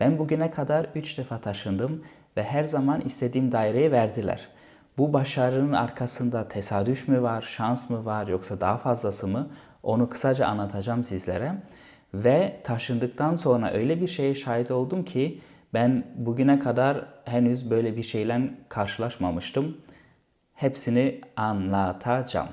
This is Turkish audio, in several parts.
Ben bugüne kadar 3 defa taşındım ve her zaman istediğim daireyi verdiler. Bu başarının arkasında tesadüf mü var, şans mı var yoksa daha fazlası mı? Onu kısaca anlatacağım sizlere. Ve taşındıktan sonra öyle bir şeye şahit oldum ki ben bugüne kadar henüz böyle bir şeyle karşılaşmamıştım. Hepsini anlatacağım.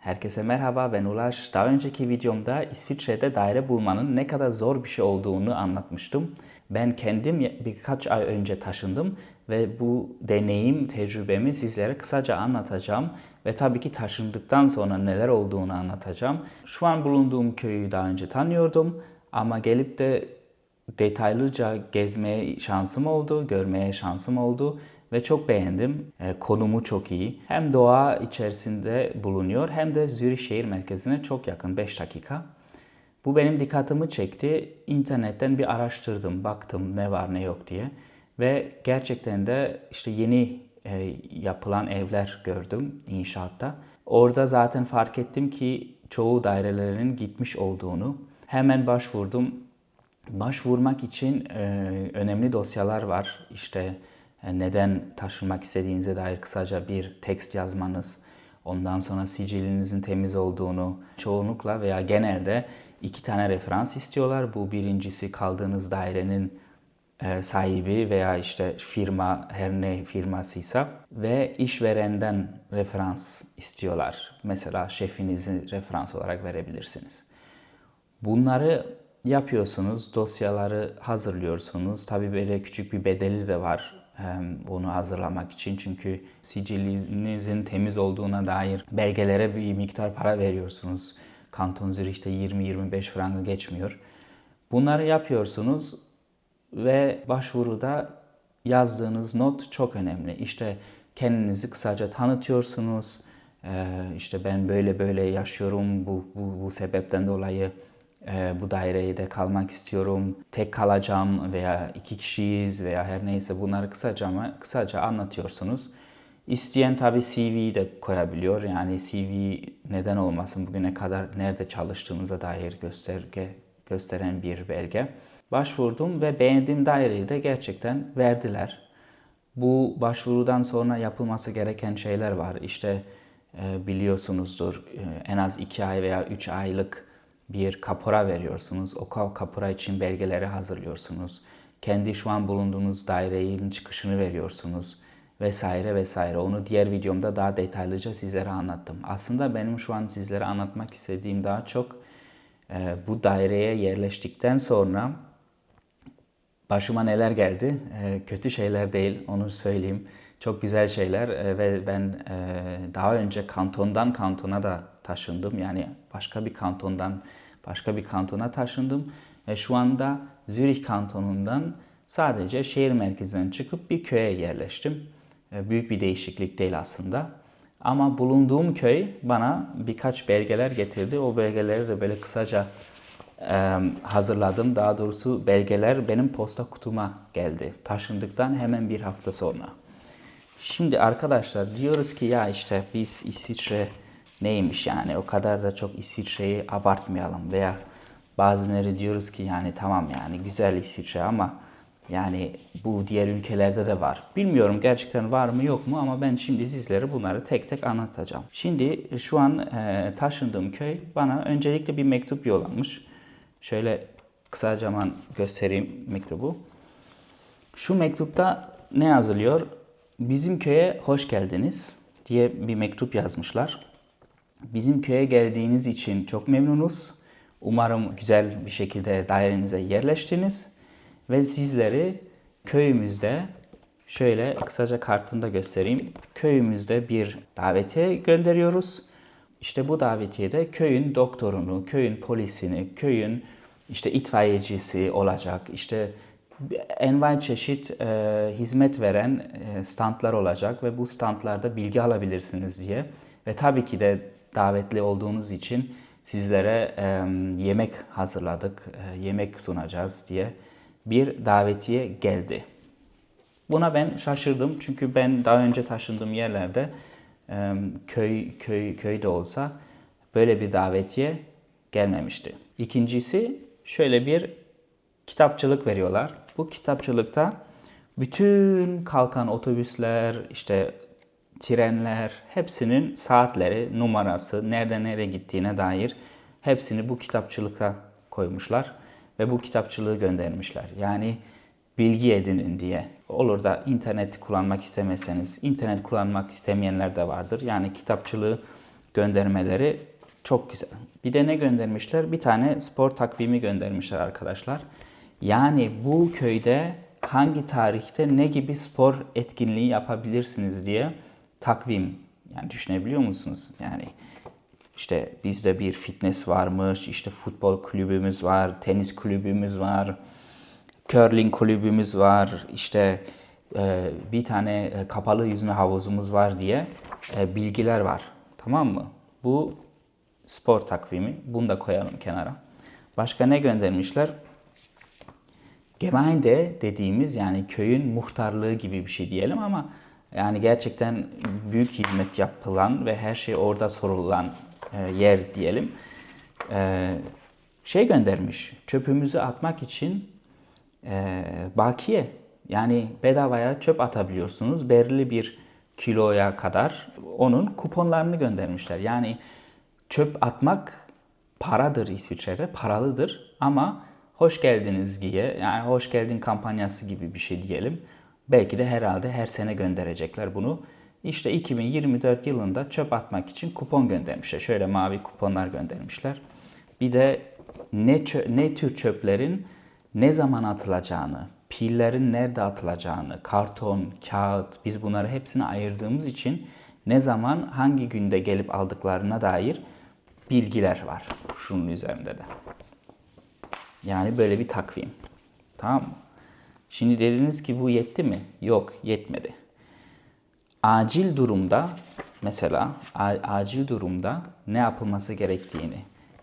Herkese merhaba ben Ulaş. Daha önceki videomda İsviçre'de daire bulmanın ne kadar zor bir şey olduğunu anlatmıştım. Ben kendim birkaç ay önce taşındım ve bu deneyim, tecrübemi sizlere kısaca anlatacağım ve tabii ki taşındıktan sonra neler olduğunu anlatacağım. Şu an bulunduğum köyü daha önce tanıyordum ama gelip de detaylıca gezmeye şansım oldu, görmeye şansım oldu ve çok beğendim. E, konumu çok iyi. Hem doğa içerisinde bulunuyor hem de Zürih şehir merkezine çok yakın 5 dakika. Bu benim dikkatimi çekti. İnternetten bir araştırdım, baktım ne var ne yok diye. Ve gerçekten de işte yeni e, yapılan evler gördüm inşaatta. Orada zaten fark ettim ki çoğu dairelerin gitmiş olduğunu. Hemen başvurdum. Başvurmak için e, önemli dosyalar var. İşte neden taşınmak istediğinize dair kısaca bir tekst yazmanız, ondan sonra sicilinizin temiz olduğunu, çoğunlukla veya genelde iki tane referans istiyorlar. Bu birincisi kaldığınız dairenin e, sahibi veya işte firma her ne firmasıysa ve işverenden referans istiyorlar. Mesela şefinizi referans olarak verebilirsiniz. Bunları yapıyorsunuz, dosyaları hazırlıyorsunuz. Tabii böyle küçük bir bedeli de var bunu hazırlamak için. Çünkü sicilinizin temiz olduğuna dair belgelere bir miktar para veriyorsunuz. Kanton Zürih'te 20-25 frangı geçmiyor. Bunları yapıyorsunuz ve başvuruda yazdığınız not çok önemli. İşte kendinizi kısaca tanıtıyorsunuz. İşte ben böyle böyle yaşıyorum bu, bu, bu sebepten dolayı bu dairede kalmak istiyorum, tek kalacağım veya iki kişiyiz veya her neyse bunları kısaca kısaca anlatıyorsunuz. İsteyen tabi CV de koyabiliyor. Yani CV neden olmasın bugüne kadar nerede çalıştığınıza dair gösterge gösteren bir belge. Başvurdum ve beğendiğim daireyi de gerçekten verdiler. Bu başvurudan sonra yapılması gereken şeyler var. İşte biliyorsunuzdur en az 2 ay veya 3 aylık bir kapora veriyorsunuz. O kapora için belgeleri hazırlıyorsunuz. Kendi şu an bulunduğunuz dairenin çıkışını veriyorsunuz vesaire vesaire. Onu diğer videomda daha detaylıca sizlere anlattım. Aslında benim şu an sizlere anlatmak istediğim daha çok e, bu daireye yerleştikten sonra başıma neler geldi. E, kötü şeyler değil onu söyleyeyim. Çok güzel şeyler e, ve ben e, daha önce kantondan kantona da taşındım. Yani başka bir kantondan başka bir kantona taşındım. Ve şu anda Zürih kantonundan sadece şehir merkezinden çıkıp bir köye yerleştim. E, büyük bir değişiklik değil aslında. Ama bulunduğum köy bana birkaç belgeler getirdi. O belgeleri de böyle kısaca e, hazırladım. Daha doğrusu belgeler benim posta kutuma geldi. Taşındıktan hemen bir hafta sonra. Şimdi arkadaşlar diyoruz ki ya işte biz İsviçre neymiş yani o kadar da çok İsviçre'yi abartmayalım veya bazıları diyoruz ki yani tamam yani güzel İsviçre ama yani bu diğer ülkelerde de var. Bilmiyorum gerçekten var mı yok mu ama ben şimdi sizlere bunları tek tek anlatacağım. Şimdi şu an e, taşındığım köy bana öncelikle bir mektup yollamış. Şöyle kısaca göstereyim mektubu. Şu mektupta ne yazılıyor? Bizim köye hoş geldiniz diye bir mektup yazmışlar. Bizim köye geldiğiniz için çok memnunuz. Umarım güzel bir şekilde dairenize yerleştiniz ve sizleri köyümüzde şöyle kısaca kartında göstereyim. Köyümüzde bir davetiye gönderiyoruz. İşte bu davetiyede köyün doktorunu, köyün polisini, köyün işte itfaiyecisi olacak. İşte envai çeşit e, hizmet veren e, standlar olacak ve bu standlarda bilgi alabilirsiniz diye. Ve tabii ki de davetli olduğunuz için sizlere e, yemek hazırladık, e, yemek sunacağız diye bir davetiye geldi. Buna ben şaşırdım çünkü ben daha önce taşındığım yerlerde e, köy köy köyde olsa böyle bir davetiye gelmemişti. İkincisi şöyle bir kitapçılık veriyorlar. Bu kitapçılıkta bütün kalkan otobüsler, işte trenler, hepsinin saatleri, numarası, nerede nereye gittiğine dair hepsini bu kitapçılıkta koymuşlar ve bu kitapçılığı göndermişler. Yani bilgi edinin diye. Olur da interneti kullanmak istemezseniz, internet kullanmak istemeyenler de vardır. Yani kitapçılığı göndermeleri çok güzel. Bir de ne göndermişler? Bir tane spor takvimi göndermişler arkadaşlar. Yani bu köyde hangi tarihte ne gibi spor etkinliği yapabilirsiniz diye takvim. Yani düşünebiliyor musunuz? Yani işte bizde bir fitness varmış, işte futbol kulübümüz var, tenis kulübümüz var, curling kulübümüz var, işte e, bir tane e, kapalı yüzme havuzumuz var diye e, bilgiler var. Tamam mı? Bu spor takvimi. Bunu da koyalım kenara. Başka ne göndermişler? Gemeinde dediğimiz yani köyün muhtarlığı gibi bir şey diyelim ama yani gerçekten büyük hizmet yapılan ve her şey orada sorulan e, yer diyelim. E, şey göndermiş, çöpümüzü atmak için e, bakiye yani bedavaya çöp atabiliyorsunuz. Belirli bir kiloya kadar onun kuponlarını göndermişler. Yani çöp atmak paradır İsviçre'de, paralıdır ama hoş geldiniz diye yani hoş geldin kampanyası gibi bir şey diyelim. Belki de herhalde her sene gönderecekler bunu. İşte 2024 yılında çöp atmak için kupon göndermişler. Şöyle mavi kuponlar göndermişler. Bir de ne, ne tür çöplerin ne zaman atılacağını, pillerin nerede atılacağını, karton, kağıt biz bunları hepsini ayırdığımız için ne zaman hangi günde gelip aldıklarına dair bilgiler var şunun üzerinde de. Yani böyle bir takvim. Tamam mı? Şimdi dediniz ki bu yetti mi? Yok, yetmedi. Acil durumda mesela acil durumda ne yapılması gerektiğini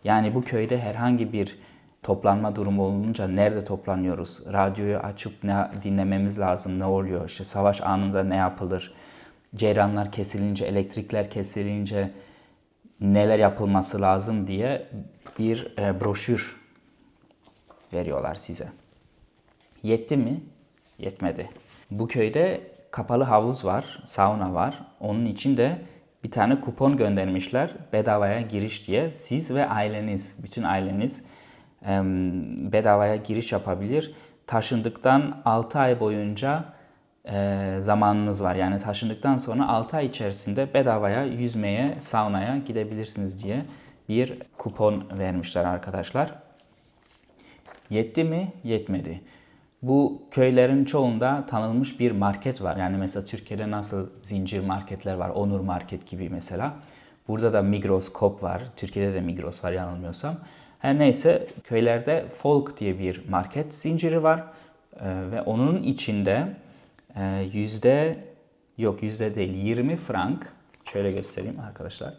yani bu köyde herhangi bir toplanma durumu olunca nerede toplanıyoruz? Radyoyu açıp ne dinlememiz lazım? Ne oluyor? İşte savaş anında ne yapılır? Ceyranlar kesilince, elektrikler kesilince neler yapılması lazım diye bir e, broşür veriyorlar size. Yetti mi? Yetmedi. Bu köyde kapalı havuz var, sauna var. Onun için de bir tane kupon göndermişler bedavaya giriş diye. Siz ve aileniz, bütün aileniz bedavaya giriş yapabilir. Taşındıktan 6 ay boyunca e, zamanınız var. Yani taşındıktan sonra 6 ay içerisinde bedavaya yüzmeye, saunaya gidebilirsiniz diye bir kupon vermişler arkadaşlar. Yetti mi? Yetmedi. Bu köylerin çoğunda tanınmış bir market var. Yani mesela Türkiye'de nasıl zincir marketler var, Onur Market gibi mesela. Burada da Migros, Coop var. Türkiye'de de Migros var yanılmıyorsam. Her neyse köylerde Folk diye bir market zinciri var. Ee, ve onun içinde e, yüzde yok yüzde değil 20 frank şöyle göstereyim arkadaşlar.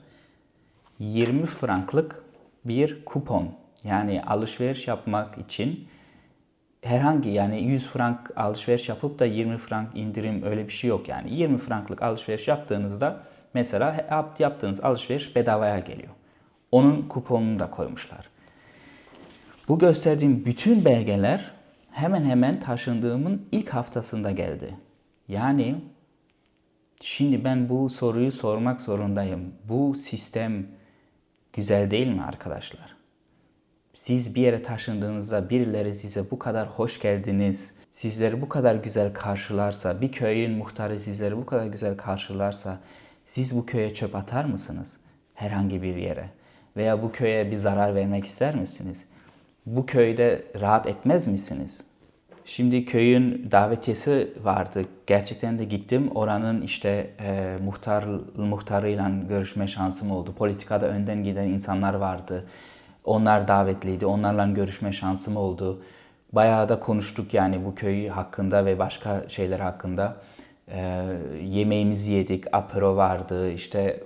20 franklık bir kupon yani alışveriş yapmak için herhangi yani 100 frank alışveriş yapıp da 20 frank indirim öyle bir şey yok yani. 20 franklık alışveriş yaptığınızda mesela yaptığınız alışveriş bedavaya geliyor. Onun kuponunu da koymuşlar. Bu gösterdiğim bütün belgeler hemen hemen taşındığımın ilk haftasında geldi. Yani şimdi ben bu soruyu sormak zorundayım. Bu sistem güzel değil mi arkadaşlar? Siz bir yere taşındığınızda birileri size bu kadar hoş geldiniz, sizleri bu kadar güzel karşılarsa, bir köyün muhtarı sizleri bu kadar güzel karşılarsa, siz bu köye çöp atar mısınız? Herhangi bir yere. Veya bu köye bir zarar vermek ister misiniz? Bu köyde rahat etmez misiniz? Şimdi köyün davetiyesi vardı. Gerçekten de gittim. Oranın işte e, muhtar muhtarıyla görüşme şansım oldu. Politikada önden giden insanlar vardı. Onlar davetliydi. Onlarla görüşme şansım oldu. Bayağı da konuştuk yani bu köy hakkında ve başka şeyler hakkında. E, yemeğimizi yedik. Apero vardı. İşte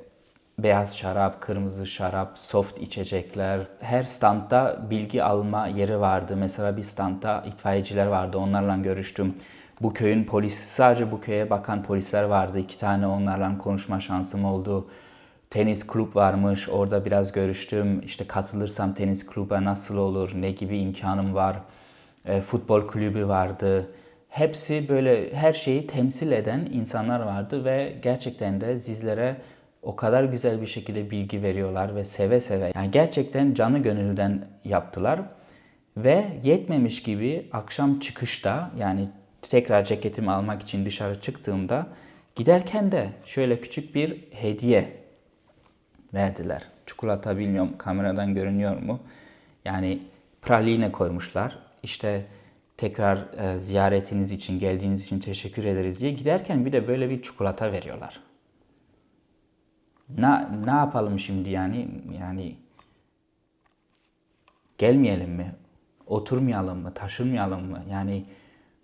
beyaz şarap, kırmızı şarap, soft içecekler. Her standta bilgi alma yeri vardı. Mesela bir standta itfaiyeciler vardı. Onlarla görüştüm. Bu köyün polisi, sadece bu köye bakan polisler vardı. İki tane onlarla konuşma şansım oldu. Tenis kulüp varmış. Orada biraz görüştüm. İşte katılırsam tenis kulübe nasıl olur, ne gibi imkanım var. e, futbol kulübü vardı. Hepsi böyle her şeyi temsil eden insanlar vardı ve gerçekten de sizlere o kadar güzel bir şekilde bilgi veriyorlar ve seve seve yani gerçekten canı gönülden yaptılar. Ve yetmemiş gibi akşam çıkışta yani tekrar ceketimi almak için dışarı çıktığımda giderken de şöyle küçük bir hediye verdiler. Çikolata bilmiyorum kameradan görünüyor mu? Yani praline koymuşlar. İşte tekrar e, ziyaretiniz için, geldiğiniz için teşekkür ederiz diye giderken bir de böyle bir çikolata veriyorlar. Ne, ne yapalım şimdi yani? Yani gelmeyelim mi? Oturmayalım mı? Taşınmayalım mı? Yani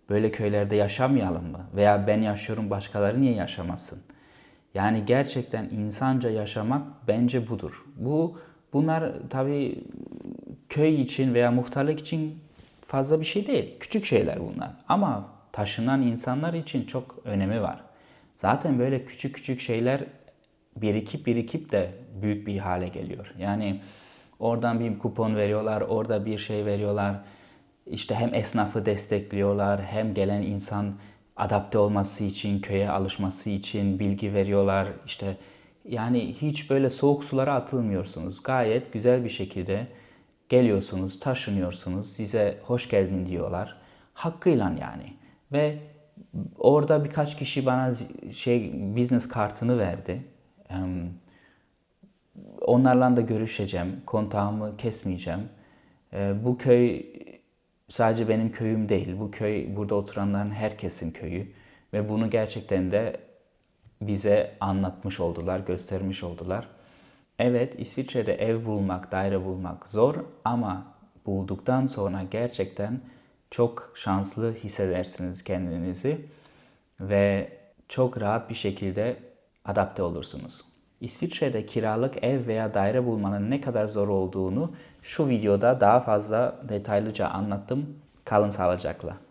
böyle köylerde yaşamayalım mı? Veya ben yaşıyorum başkaları niye yaşamasın? Yani gerçekten insanca yaşamak bence budur. Bu bunlar tabii köy için veya muhtarlık için fazla bir şey değil. Küçük şeyler bunlar. Ama taşınan insanlar için çok önemi var. Zaten böyle küçük küçük şeyler birikip birikip de büyük bir hale geliyor. Yani oradan bir kupon veriyorlar, orada bir şey veriyorlar. İşte hem esnafı destekliyorlar, hem gelen insan adapte olması için, köye alışması için bilgi veriyorlar. İşte yani hiç böyle soğuk sulara atılmıyorsunuz. Gayet güzel bir şekilde geliyorsunuz, taşınıyorsunuz. Size hoş geldin diyorlar. Hakkıyla yani. Ve orada birkaç kişi bana şey business kartını verdi. Onlarla da görüşeceğim. Kontağımı kesmeyeceğim. Bu köy sadece benim köyüm değil. Bu köy burada oturanların herkesin köyü ve bunu gerçekten de bize anlatmış oldular, göstermiş oldular. Evet, İsviçre'de ev bulmak, daire bulmak zor ama bulduktan sonra gerçekten çok şanslı hissedersiniz kendinizi ve çok rahat bir şekilde adapte olursunuz. İsviçre'de kiralık ev veya daire bulmanın ne kadar zor olduğunu şu videoda daha fazla detaylıca anlattım. Kalın sağlıcakla.